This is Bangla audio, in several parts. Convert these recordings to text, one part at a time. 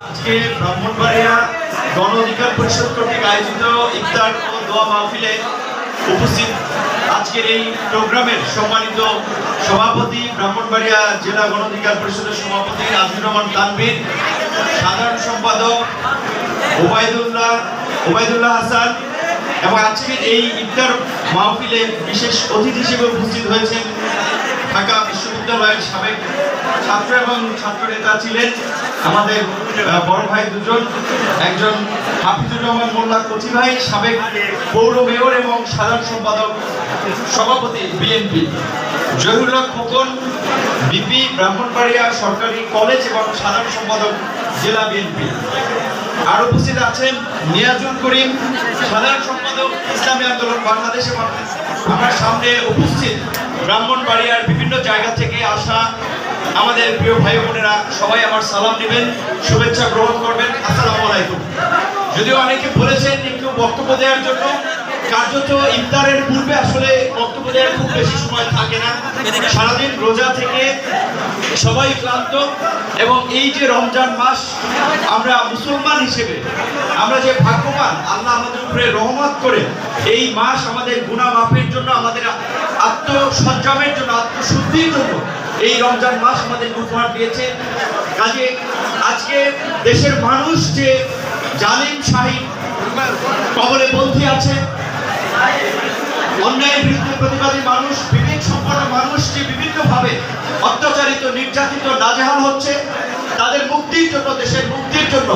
আজকে ব্রাহ্মণবাড়িয়া গণ অধিকার পরিষদ কর্তৃক আয়োজিত ইফতার ও দোয়া মাহফিলে উপস্থিত আজকের এই প্রোগ্রামের সম্মানিত সভাপতি ব্রাহ্মণবাড়িয়া জেলা গণ অধিকার পরিষদের সভাপতি আজিজুর রহমান তানভীর, সাধারণ সম্পাদক ওবায়দুল্লাহ ওবায়দুল্লাহ হাসান এবং আজকের এই ইফতার মাহফিলে বিশেষ অতিথি হিসেবে উপস্থিত হয়েছেন ঢাকা বিশ্ববিদ্যালয়ের সাবেক ছাত্র এবং ছাত্র নেতা ছিলেন আমাদের বড় ভাই দুজন, একজন হাফিজুর রহমান মোল্লা কচি ভাই, সাবেক পৌর মেয়র এবং সাধারণ সম্পাদক সভাপতি বিএনপি জহিরুল্লাহ খোকন বিপি ব্রাহ্মণবাড়িয়া সরকারি কলেজ এবং সাধারণ সম্পাদক জেলা বিএনপি আর উপস্থিত আছেন নিয়াজুল করিম, সাধারণ সম্পাদক ইসলামী আন্দোলন বাংলাদেশ এবং আমার সামনে উপস্থিত ব্রাহ্মণবাড়িয়ার বিভিন্ন জায়গা থেকে আসা আমাদের প্রিয় ভাই বোনেরা, সবাই আমার সালাম নেবেন, শুভেচ্ছা গ্রহণ করবেন। আসসালামু আলাইকুম। যদিও অনেকে বলেছেন একটু বক্তব্য দেওয়ার জন্য, কার্যত ইফতারের পূর্বে আসলে বক্তব্য দেওয়ার খুব বেশি সময় থাকে না। সারাদিন রোজা থেকে সবাই ক্লান্ত, এবং এই যে রমজান মাস, আমরা মুসলমান হিসেবে, আমরা যে ভাগ্যবান, আল্লাহ আমাদের উপরে রহমত করে এই মাস আমাদের গুণা মাফের জন্য, আমাদের আত্মসংযমের জন্য, আত্মশুদ্ধির জন্য এই রমজান মাস আমাদের উপহার দিয়েছে। কাজে আজকে দেশের মানুষ যে জালিম শাহী কবলে বন্দী আছে, অন্যায়ের বিরুদ্ধে প্রতিবাদী মানুষ, বিবেক সম্পন্ন মানুষ যে বিভিন্নভাবে অত্যাচারিত, নির্যাতিত, নাজেহাল হচ্ছে, তাদের মুক্তির জন্য, দেশের মুক্তির জন্য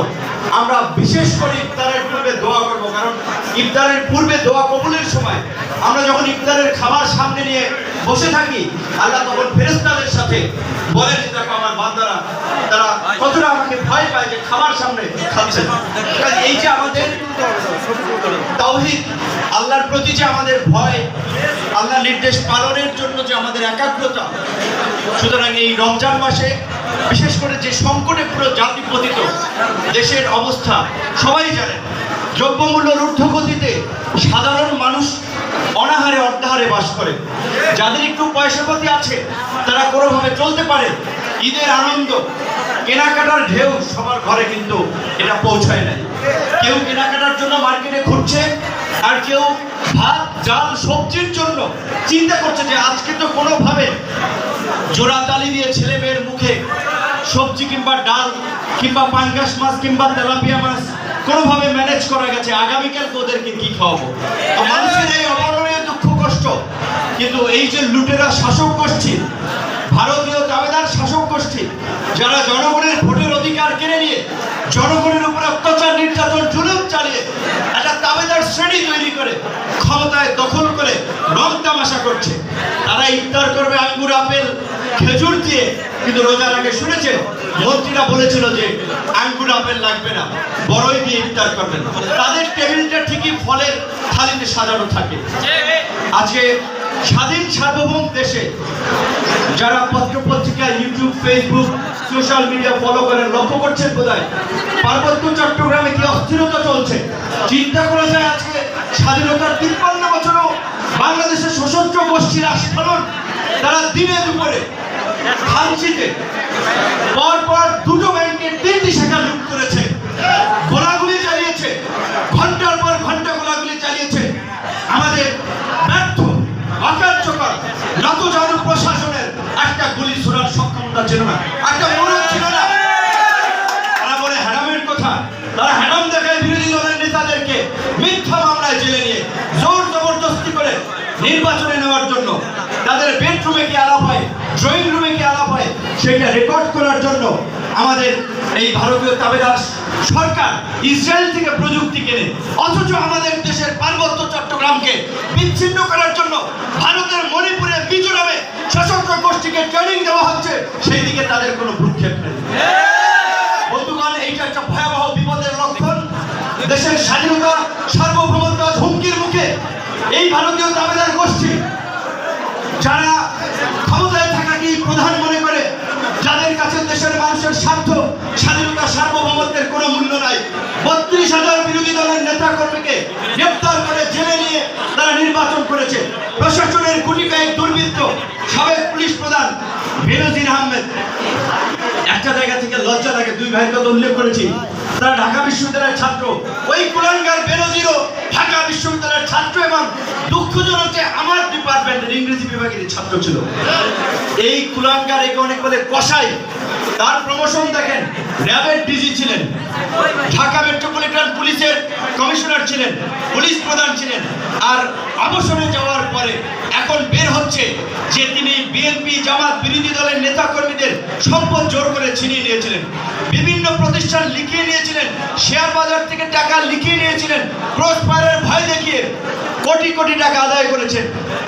আমরা বিশেষ করে ইফতারের পূর্বে দোয়া করব, কারণ ইফতারের পূর্বে দোয়া কবুলের সময় আমরা যখন ইফতারের খাবার সামনে নিয়ে বসে থাকি, আল্লাহ তখন ফেরেস্তাদের সাথে বলে যে, দেখো আমার বান্দারা, তারা কতটা আমাকে ভয় পায় যে খাবার সামনে খাচ্ছে। এই যে আমাদের তাওহীদ, আল্লাহর প্রতি যে আমাদের ভয় আল্লাহ নির্দেশ পালনের জন্য যে আমাদের একাগ্রতা, সুতরাং এই রমজান মাসে বিশেষ করে যে সংকটে পুরো জাতি পতিত, দেশের অবস্থা, সবাই জানেন দ্রব্যমূল্যের ঊর্ধ্বগতিতে সাধারণ মানুষ অনাহারে অর্ধাহারে বাস করে। যাদের একটু পয়সাপাতি আছে, তারা কোনোভাবে চলতে পারে ঈদের আনন্দ। কেনাকাটার ঢেউ সবার ঘরে কিন্তু এটা পৌঁছায় নাই। কেউ কেনাকাটার জন্য মার্কেটে ঘুরছে আর কেউ ভাত জাল সবজির জন্য চিন্তা করছে যে আজকে তো কোনোভাবে জোড়া তালি দিয়ে ছেলে মেয়ের মুখে সবজি কিংবা ডাল কিংবা পাঙ্গাস মাছ কিংবা তেলাপিয়া মাছ কোনোভাবে ম্যানেজ করা গেছে। আগামীকাল ওদেরকে কি খাওয়াবো? মানুষের এই অবর্ণনীয় দুঃখ কষ্ট, কিন্তু এই যে লুটেরা শাসক গোষ্ঠী ভারতীয় দাবেদার শাসক গোষ্ঠী, যারা জনগণের ভোটের অধিকার কেড়ে নিয়ে, জনগণের উপরে অত্যাচার, নির্যাতন, জুলুম চালিয়ে একটা দাবেদার শ্রেণি তৈরি করে, ক্ষমতায় দখল করে রং তামাশা করছে। তারা ইফতার করবে আঙ্গুর, আপেল, খেজুর দিয়ে, কিন্তু রোজার আগে শুনেছেন, মন্ত্রীরা বলেছিল যে আঙ্গুর, আপেল লাগবে না, বড়ই দিয়ে ইফতার করবেন তাদের টেবিলটা ঠিকই ফলের থালিতে সাজানো থাকে। আজকে স্বাধীন সার্বভৌম দেশে যারা পত্র পত্রিকা YouTube Facebook social media follow করেন, লক্ষ্য করছেন বোধহয়, পার্বত্য চট্টগ্রামে কি অস্থিরতা চলছে? চিন্তা করা যায় আজকে, স্বাধীনতার তিপ্পান্ন বছরও বাংলাদেশের সশস্ত্র গোষ্ঠীর আস্ফালন তারা দিনে দুপুরে পর পর দুটো ব্যাংকের তিনটি শাখা লুট করেছে। গোলাগুলি অকার্যকর। নতজানু প্রশাসনের একটা গুলি ছোড়ার সক্ষমতা ছিল না। একটা মনোজ ছিল না। তারা বলে হ্যারামের কথা। তারা হ্যারাম দেখায় বিরোধী দলের নেতাদেরকে মিথ্যা মামলায় জেলে নিয়ে জোর জবরদস্তি করে নির্বাচনে নেওয়ার জন্য। তাদের বেডরুমে কি আলাপ হয়? ড্রয়িং রুমে কি আলাপ হয়? সেটা রেকর্ড করার জন্য আমাদের এই ভারতীয় তাবেদার সরকার ইসরায়েল থেকে প্রযুক্তি কেনে। অথচ আমাদের দেশের পার্বত্য চট্টগ্রামকে বিচ্ছিন্ন করার জন্য ভারতের মণিপুরে মিজোরামে সশস্ত্র গোষ্ঠীকে ট্রেনিং দেওয়া হচ্ছে, সেই দিকে তাদের কোনো ভ্রুক্ষেপ নেই। বন্ধুগণ, এইটা একটা ভয়াবহ বিপদের লক্ষণ। দেশের স্বাধীনতা সার্বভৌমত্ব হুমকির মুখে এই ভারতীয় দাবেদার গোষ্ঠী, যারা ক্ষমতায় থাকাকেই প্রধান মনে করে যাদের কাছে দেশের মানুষের স্বার্থ, স্বাধীনতা, সার্বভৌমত্বের কোনো মূল্য নাই, বত্রিশ হাজার বিরোধী দলের নেতা কর্মীকে গ্রেপ্তার করে জেলে নিয়ে তারা নির্বাচন করেছে। প্রশাসনের গুটি কয়েক দুর্বৃত্ত সাবেক পুলিশ প্রধান বেনজির আহমেদ। একটা জায়গা থেকে লজ্জা লাগে, দুই ভাইকে কথা উল্লেখ করেছি। তারা ঢাকা বিশ্ববিদ্যালয়ের ছাত্র। ওই কুলাঙ্গার বেরোজিরও ঢাকা বিশ্ববিদ্যালয়ের ছাত্র এবং দুঃখজনক যে আমার ডিপার্টমেন্টের ইংরেজি বিভাগের ছাত্র ছিল। এই কুলাঙ্গার একে অনেক বলে কসাই। তার প্রমোশন দেখেন। র্যাবের ডিজি ছিলেন, ঢাকা মেট্রোপলিটন পুলিশের কমিশনার ছিলেন, পুলিশ প্রধান ছিলেন। আর অবসরে যাওয়ার পরে এখন বের হচ্ছে যে তিনি বিএনপি জামাত বিরোধী দলের নেতাকর্মীদের সম্পদ জোর করে ছিনিয়ে নিয়েছিলেন। বিভিন্ন প্রতিষ্ঠান লিখিয়ে নিয়েছিলেন, শেয়ার বাজার থেকে টাকা লিখিয়ে নিয়েছিলেন ক্রস ফায়ারের ভয় দেখিয়ে কোটি কোটি টাকা আদায় করেছেন।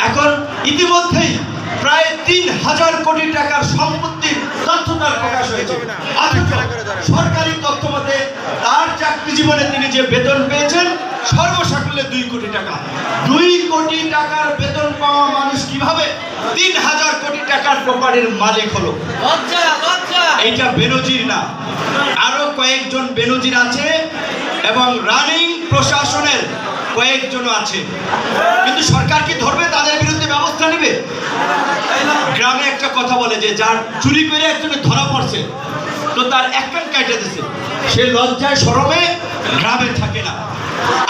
এখন ইতিমধ্যেই প্রায় তিন হাজার কোটি টাকার সম্পত্তির তথ্য তার প্রকাশ হয়েছে। অথচ সরকারি তথ্য মতে তার চাকরি জীবনে তিনি যে বেতন পেয়েছেন সর্বসাকুল্যে দুই কোটি টাকা। দুই কোটি টাকার বেতন পাওয়া মানুষ কীভাবে তিন হাজার কোটি টাকার প্রপার্টির মালিক হলো? এইটা বেনজির না। আরও কয়েকজন বেনজির আছে এবং রানিং প্রশাসনের কয়েকজন আছে। কিন্তু সরকার কি ধরবে? তাদের বিরুদ্ধে ব্যবস্থা নেবে? গ্রামে একটা কথা বলে যে, যার চুরি করে একজনে ধরা পড়ছে, তো তার এক কান কাটে দিছে। সে লজ্জায় সরবে, গ্রামে থাকে না।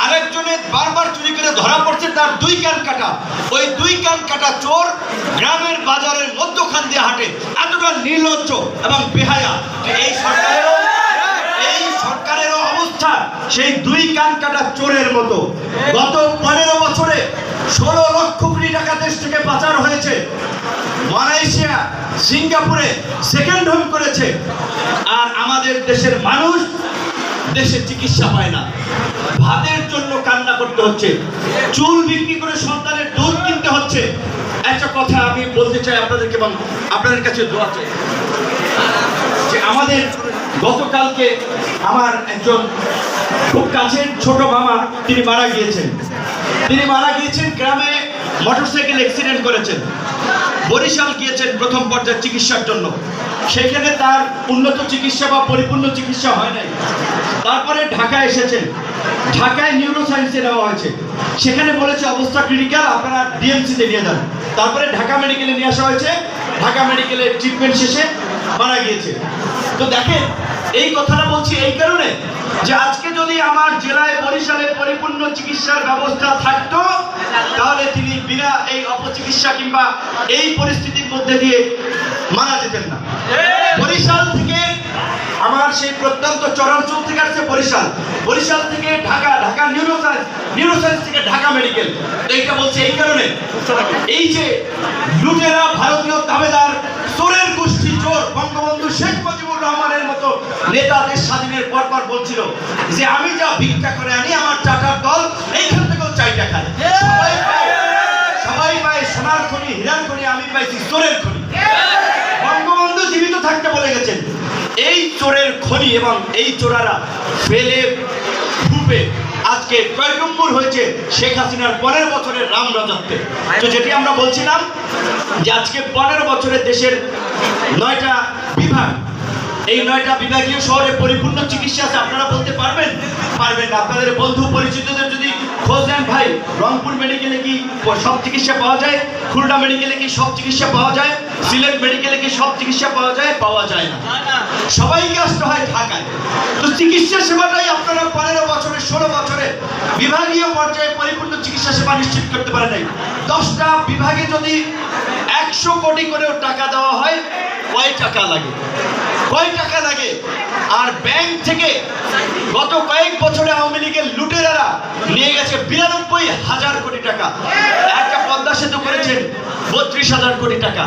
আরেকজনে বারবার চুরি করে ধরা পড়ছে, তার দুই কান কাটা। ওই দুই কান কাটা চোর গ্রামের বাজারের মধ্যখান দিয়ে হাঁটে। এতটা নির্লজ্জ এবং বেহায়া এই অবস্থা সেই দুই কান কাটা চোরের মতো। গত পনেরো বছরে ষোলো লক্ষ কোটি টাকা দেশ থেকে পাচার হয়েছে। মালয়েশিয়া, সিঙ্গাপুরে সেকেন্ড হোম করেছে। আর আমাদের দেশের মানুষ দেশে চিকিৎসা পায় না। ভাতের জন্য কান্না করতে হচ্ছে। চুল বিক্রি করে সন্তানের দুধ কিনতে হচ্ছে। একটা কথা আমি বলতে চাই আপনাদেরকে এবং আপনাদের কাছে দোয়া চাই। যে আমাদের গতকালকে আমার একজন খুব কাছের ছোট মামা, তিনি মারা গিয়েছেন। তিনি মারা গিয়েছেন গ্রামে মোটরসাইকেল অ্যাক্সিডেন্ট করেছেন। বরিশাল গিয়েছেন প্রথম পর্যায়ে চিকিৎসার জন্য। সেখানে তার উন্নত চিকিৎসা বা পরিপূর্ণ চিকিৎসা হয় নাই। তারপরে ঢাকায় এসেছেন। ঢাকায় নিউরো সায়েন্সে নেওয়া হয়েছে। সেখানে বলেছে, অবস্থা ক্রিটিক্যাল আপনারা ডিএমসিতে নিয়ে যান। তারপরে ঢাকা মেডিকেলে নিয়ে আসা হয়েছে। ঢাকা মেডিকেলের ট্রিটমেন্ট শেষে মারা গিয়েছে। তো দেখেন এই কথাটা বলছি এই কারণে যে আজকে যদি আমার জেলায় বরিশালে পরিপূর্ণ চিকিৎসার ব্যবস্থা থাকতো তাহলে তিনি বিনা এই অপচিকিৎসা কিংবা এই পরিস্থিতির মধ্যে দিয়ে মারা যেতেন না। বরিশাল থেকে আমার সেই প্রত্যন্ত চরাঞ্চল থেকে আসছে বরিশাল। বরিশাল থেকে ঢাকা ঢাকা নিউরোসায়েন্স নিউরোসায়েন্স থেকে ঢাকা মেডিকেল এইটা বলছে এই কারণে। এই যে লুটেরা ভারতীয় দাবেদার চোর বঙ্গবন্ধু শেখ মুজিবুর রহমানের মতো নেতাদের স্বাধীনের পর পর বলছিল যে আমি যা ভিক্ষা করে আনি, আমার টাকার দল এইখান থেকেও চাইটা খায় সবাই পায়, সোনার খনি, হীরার খনি, আমি পাইছি চোরের খনি। বঙ্গবন্ধু জীবিত থাকতে বলে গেছেন। এই চোরের খনি এবং এই চোরারা ফেলে, ফুপে আজকে কয়েকম্বর হয়েছে শেখ হাসিনার পনেরো বছরের রাম রাজত্বে তো যেটি আমরা বলছিলাম যে আজকে পনেরো বছরে দেশের নয়টা বিভাগ, এই নয়টা বিভাগীয় শহরে পরিপূর্ণ চিকিৎসা আছে, আপনারা বলতে পারবেন? পারবেন না। আপনাদের বন্ধু পরিচিতদের যদি খোঁজ নেন ভাই রংপুর মেডিকেলে কি সব চিকিৎসা পাওয়া যায়? খুলনা মেডিকেলে কি সব চিকিৎসা পাওয়া যায়? সিলেট মেডিকেলে কি সব চিকিৎসা পাওয়া যায়? পাওয়া যায় না। সবাইকে আসতে হয় ঢাকায়। তো চিকিৎসা সেবাটাই আপনারা পনেরো বছরে ষোলো বছরে বিভাগীয় পর্যায়ে পরিপূর্ণ চিকিৎসা সেবা নিশ্চিত করতে পারে নাই। দশটা বিভাগে যদি একশো কোটি করেও টাকা দেওয়া হয় কয় টাকা লাগে? কয় টাকা লাগে? আর ব্যাংক থেকে গত কয়েক বছরে আওয়ামী লীগের লুটেরারা নিয়ে গেছে বিরানব্বই হাজার কোটি টাকা। একটা পদ্মা সেতু করেছেন বত্রিশ হাজার কোটি টাকা।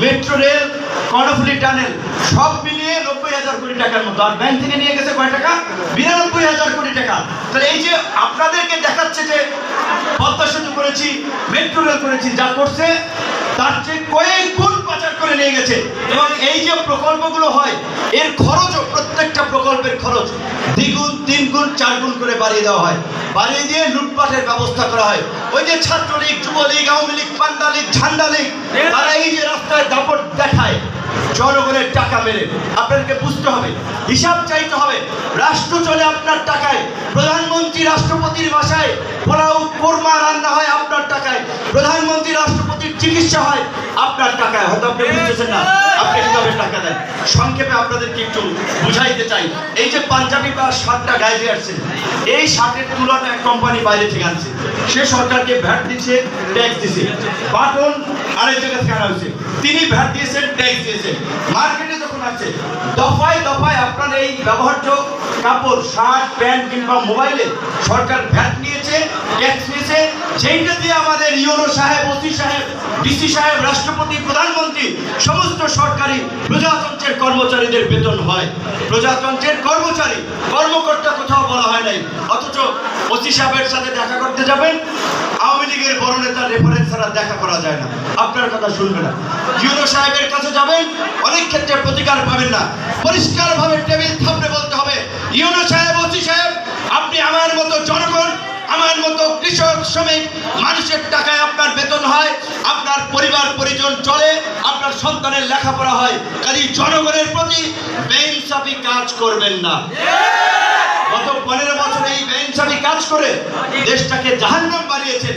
মেট্রো রেল, কর্ণফুলি টানেল, সব মিলিয়ে নব্বই হাজার কোটি টাকার মতো। আর ব্যাংক থেকে নিয়ে গেছে কয় টাকা? বিরানব্বই হাজার কোটি টাকা। তাহলে এই যে আপনাদেরকে দেখাচ্ছে যে পদ্মা সেতু করেছি, মেট্রো রেল করেছি, যা করছে, তার চেয়ে কয়েক করে নিয়ে গেছে। এবং এই যে প্রকল্পগুলো হয়, এর খরচও প্রত্যেকটা প্রকল্পের খরচ দ্বিগুণ তিন গুণ চার গুণ করে বাড়িয়ে দেওয়া হয়। বাড়িয়ে দিয়ে লুটপাটের ব্যবস্থা করা হয়। ওই যে ছাত্রলীগ, যুবলীগ, আওয়ামী লীগ, পান্ডা লীগ, ঝান্ডা লীগ, তারা এই যে রাস্তায় দাপট দেখায়, জনগণের টাকা মেরে। আপনাদেরকে বুঝতে হবে, হিসাব চাইতে হবে, রাষ্ট্র চলে আপনার টাকায়, প্রধানমন্ত্রী রাষ্ট্রপতির বাসায় পোলাও, কোরমা রান্না হয় আপনার টাকায়, প্রধানমন্ত্রী চিকিৎসা হয় আপনার টাকায় হয়তো আপনি বুঝতেছেন না আপনি কীভাবে টাকা দেন। সংক্ষেপে আপনাদেরকে একটু বুঝাইতে চাই। এই যে পাঞ্জাবি বা শার্টটা গায়ে দিয়ে আসছেন এই শার্টের তুলনা এক কোম্পানি বাইরে থেকে আনছে। সে সরকারকে ভ্যাট দিচ্ছে ট্যাক্স দিছে বাটন আরেক জায়গা থেকে আনা হয়েছে। তিনি ভ্যাট দিয়েছেন ট্যাক্স দিয়েছেন। মার্কেটে যখন আছে দফায় দফায় আপনার এই ব্যবহার্য কাপড় শার্ট প্যান্ট কিংবা মোবাইলে সরকার ভ্যাট নিয়েছে ট্যাক্স নিয়েছে সেইটা দিয়ে আমাদের ইউনো সাহেব, ওসি সাহেব, ডিসি সাহেব, রাষ্ট্রপতি, প্রধানমন্ত্রী, সমস্ত সরকারি প্রজাতন্ত্রের কর্মচারীদের বেতন হয়। প্রজাতন্ত্রের কর্মচারী, কর্মকর্তা কোথাও বলা হয় নাই। অথচ ওসি সাহেবের সাথে দেখা করতে যাবেন, আওয়ামী লীগের বড় নেতার রেফারেন্স ছাড়া দেখা করা যায় না। আপনার কথা শুনবে না। ইউনো সাহেবের কাছে যাবেন, অনেক ক্ষেত্রে প্রতিকার পাবেন না। পরিষ্কারভাবে টেবিল থামলে বলতে হবে, ইউনো সাহেব, ওসি সাহেব, আপনি আমার মতো জনগণ আমার মতো কৃষক, শ্রমিক, মানুষের টাকায় আপনার বেতন হয়, আপনার পরিবার, পরিজন চলে, আপনার সন্তানের লেখাপড়া হয়। কাজী জনগণের প্রতি বেইনসাফি কাজ করবেন না। গত পনেরো বছর এই বেইনসাফি কাজ করে দেশটাকে জাহান্নাম বানিয়েছেন।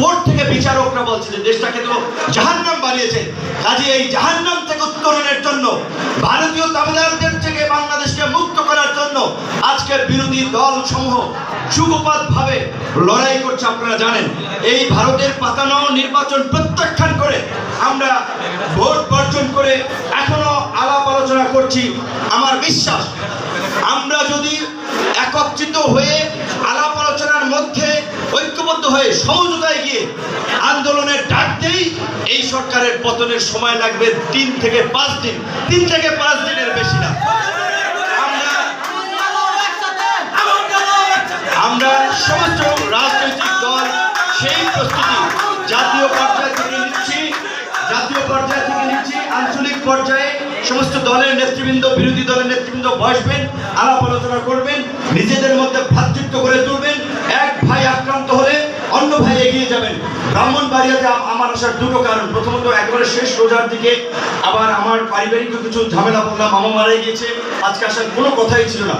কোর্ট থেকে বিচারকরা বলছে যে দেশটাকে তো জাহান্নাম বানিয়েছেন। কাজে এই জাহান্নাম থেকে উত্তরণের জন্য, ভারতীয় দাবিদারদের থেকে বাংলাদেশকে মুক্ত করার জন্য আজকে বিরোধী দল সমূহ সুগপাত ভাবে লড়াই করছে আপনারা জানেন। এই ভারতের পাতানো নির্বাচন প্রত্যাখ্যান করে আমরা ভোট বর্জন করে এখনও আলাপ আলোচনা করছি। আমার বিশ্বাস আমরা যদি একত্রিত হয়ে আলাপ আলোচনার মধ্যে ঐক্যবদ্ধ হয়ে সমঝোতায় গিয়ে আন্দোলনের ডাক দেই, এই সরকারের পতনের সময় লাগবে তিন থেকে পাঁচ দিন। তিন থেকে পাঁচ দিনের বেশি না। আমরা সমস্ত রাজনৈতিক দল সেই প্রস্তুতি জাতীয় পর্যায় থেকে নিচ্ছি। জাতীয় পর্যায় থেকে নিচ্ছি আঞ্চলিক পর্যায়ে। সমস্ত দলের নেতৃবৃন্দ, বিরোধী দলের নেতৃবৃন্দ বসবেন, আলাপ আলোচনা করবেন, নিজেদের মধ্যে ভ্রাতৃত্ব করে তুলবেন। এক ভাই আক্রান্ত হলে অন্য ভাই এগিয়ে যাবেন। ব্রাহ্মণবাড়িয়াতে আম- আমার আসার দুটো কারণ। প্রথমত, একবারে শেষ রোজার দিকে আবার আমার পারিবারিক কিছু ঝামেলা পড়লাম মামা মারা গিয়েছে। আজকে আসার কোনো কথাই ছিল না।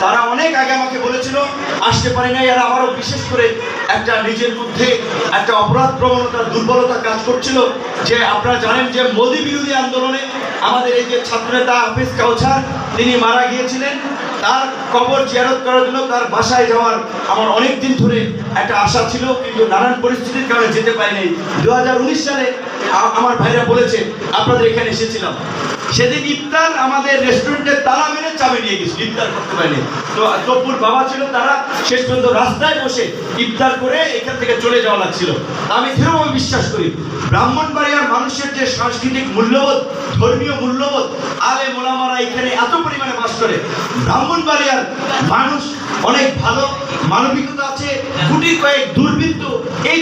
তারা অনেক আগে আমাকে বলেছিল, আসতে পারি নাই। আর আমারও বিশেষ করে একটা নিজের মধ্যে একটা অপরাধ প্রবণতা, দুর্বলতা কাজ করছিল। যে আপনারা জানেন যে মোদী বিরোধী আন্দোলনে আমাদের এই যে ছাত্রনেতা হাফিজ কাউছার, তিনি মারা গিয়েছিলেন। তার কবর জিয়ারত করার জন্য তার বাসায় যাওয়ার আমার অনেক দিন ধরে একটা আশা ছিল, কিন্তু নানান পরিস্থিতির কারণে যেতে পারিনি। দু সালে আমার ভাইরা বলেছে, আপনাদের এখানে এসেছিলাম। সেদিন ইফতার আমাদের রেস্টুরেন্টের তালা মেরে চাবি নিয়ে গেছিল, ইফতার করতে পারেনি। তো তব্বুর বাবা ছিল, তারা শেষ পর্যন্ত রাস্তায় বসে ইফতার করে এখান থেকে চলে যাওয়া লাগছিল। আমি দৃঢ়ভাবে বিশ্বাস করি, ব্রাহ্মণবাড়িয়ার মানুষের যে সাংস্কৃতিক মূল্যবোধ, ধর্মীয় মূল্যবোধ, আলে মোলামারা এখানে এত পরিমাণে বাস করে, ব্রাহ্মণবাড়িয়ার মানুষ অনেক ভালো, মানবিকতা আছে গুটি কয়েক দুর্বৃত্ত। এই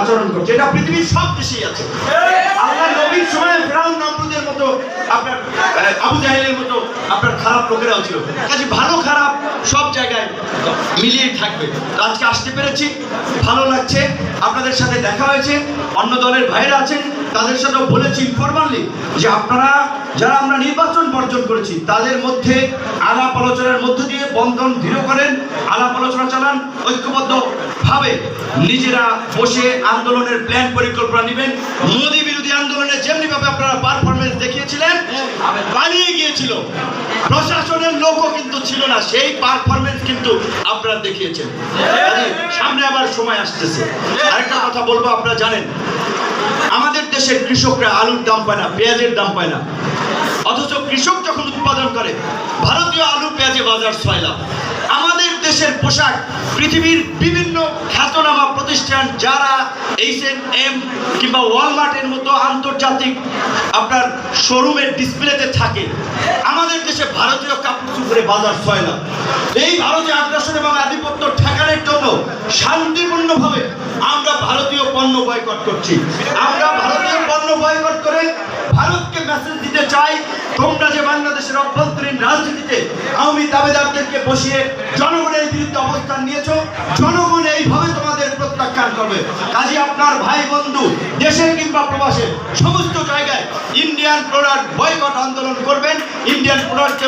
আচরণ করছে। এটা পৃথিবীর সব দেশেই আছে। আল্লাহ নবীর সময় ফেরাউন মতো, আপনার আবু জাহেলের মতো আপনার খারাপ লোকেরাও ছিল। কাজে ভালো, খারাপ সব জায়গায় মিলিয়ে থাকবে। আজকে আসতে পেরেছি। ভালো লাগছে। আপনাদের সাথে দেখা হয়েছে। অন্য দলের ভাইরা আছেন। তাদের সাথেও বলেছি ইনফরমালি যে আপনারা যারা আমরা নির্বাচন বর্জন করেছি, তাদের মধ্যে আলাপ আলোচনার মধ্য দিয়ে বন্ধন দৃঢ় করেন, আলাপ আলোচনা চালান ঐক্যবদ্ধ ভাবে নিজেরা বসে আন্দোলনের প্ল্যান পরিকল্পনা নেবেন। মোদী বিরোধী আন্দোলনে যেমনি ভাবে আপনারা পারফরমেন্স দেখিয়েছিলেন, পালিয়ে গিয়েছিল। প্রশাসনের লোকও কিন্তু ছিল না, সেই পারফরমেন্স কিন্তু আপনারা দেখিয়েছেন। সময় আসতেছে। আরেকটা কথা বলব, আপনারা জানেন, আমাদের দেশের কৃষকরা আলুর দাম পায় না, পেঁয়াজের দাম পায় না। অথচ কৃষক যখন উৎপাদন করে, ভারতীয় আলু, পেঁয়াজে বাজার ছয় লাভ আমাদের দেশের পোশাক, পৃথিবীর বিভিন্ন খ্যাতনামা প্রতিষ্ঠান, যারা এইচ এন এম কিংবা ওয়ালমার্টের মতো আন্তর্জাতিক আপনার শোরুমের ডিসপ্লেতে থাকে, আমাদের দেশে ভারতীয় কাপড় চুপড়ে বাজার ছয় লাভ এই ভারতীয় আগ্রাসন এবং আধিপত্য শান্তিপূর্ণভাবে আমরা ভারতীয় পণ্য বয়কট করছি। আমরা ভারতীয় পণ্য বয়কট করে ভারতকে মেসেজ দিতে চাই, তোমরা যে বাংলাদেশের অভ্যন্তরীণ রাজনীতিতে আওয়ামী দাবেদারদেরকে বসিয়ে জনগণের বিরুদ্ধে অবস্থান নিয়েছো, জনগণ এইভাবে তোমাদের প্রত্যাখ্যান করবে। কাজে আপনার ভাই বন্ধু, দেশে কিংবা প্রবাসে, সমস্ত জায়গায় ইন্ডিয়ান প্রোডাক্ট বয়কট আন্দোলন করবেন ইন্ডিয়ান প্রোডাক্ট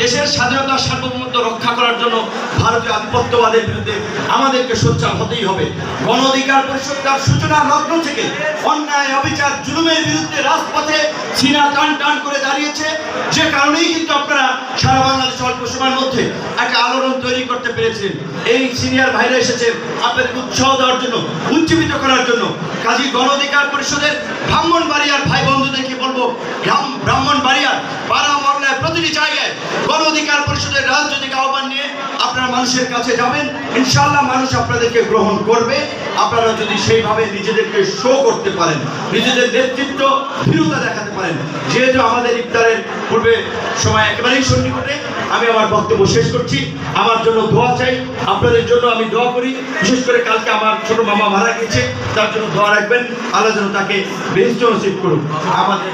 দেশের স্বাধীনতা সার্বভৌমত্ব রক্ষা করার জন্য ভারতীয় আধিপত্যবাদের বিরুদ্ধে আমাদেরকে সোচ্চার হতেই হবে। গণ অধিকার পরিষদ তার সূচনা লগ্ন থেকে অন্যায়, অবিচার, জুলুমের বিরুদ্ধে রাজপথে সিনা টান টান করে দাঁড়িয়েছে। যে কারণেই কিন্তু আপনারা সারা বাংলাদেশ অল্প সময়ের মধ্যে একটা আলোড়ন তৈরি করতে পেরেছেন। এই সিনিয়র ভাইরা এসেছে আপনাদের উৎসাহ দেওয়ার জন্য, উজ্জীবিত করার জন্য। কাজী গণ অধিকার পরিষদের ব্রাহ্মণ ব্রাহ্মণবাড়িয়ার ভাই বন্ধুদেরকে বলব, গ্রাম ব্রাহ্মণবাড়িয়ার পাড়া মহল্লায় প্রতিটি জায়গায় গণ অধিকার পরিষদের রাজনৈতিক আহ্বান নিয়ে আপনারা মানুষের কাছে যাবেন। ইনশাল্লাহ মানুষ আপনাদেরকে গ্রহণ করবে। আপনারা যদি সেইভাবে নিজেদেরকে শো করতে পারেন, নিজেদের নেতৃত্ব দৃঢ়তা দেখাতে পারেন। যেহেতু আমাদের ইফতারের পূর্বে সময় একেবারেই সন্নিকটে, আমি আমার বক্তব্য শেষ করছি। আমার জন্য দোয়া চাই। আপনাদের জন্য আমি দোয়া করি। বিশেষ করে কালকে আমার ছোট মামা মারা গেছে তার জন্য দোয়া রাখবেন। আল্লাহ যেন তাকে বেশ নসিব করুন আমাদের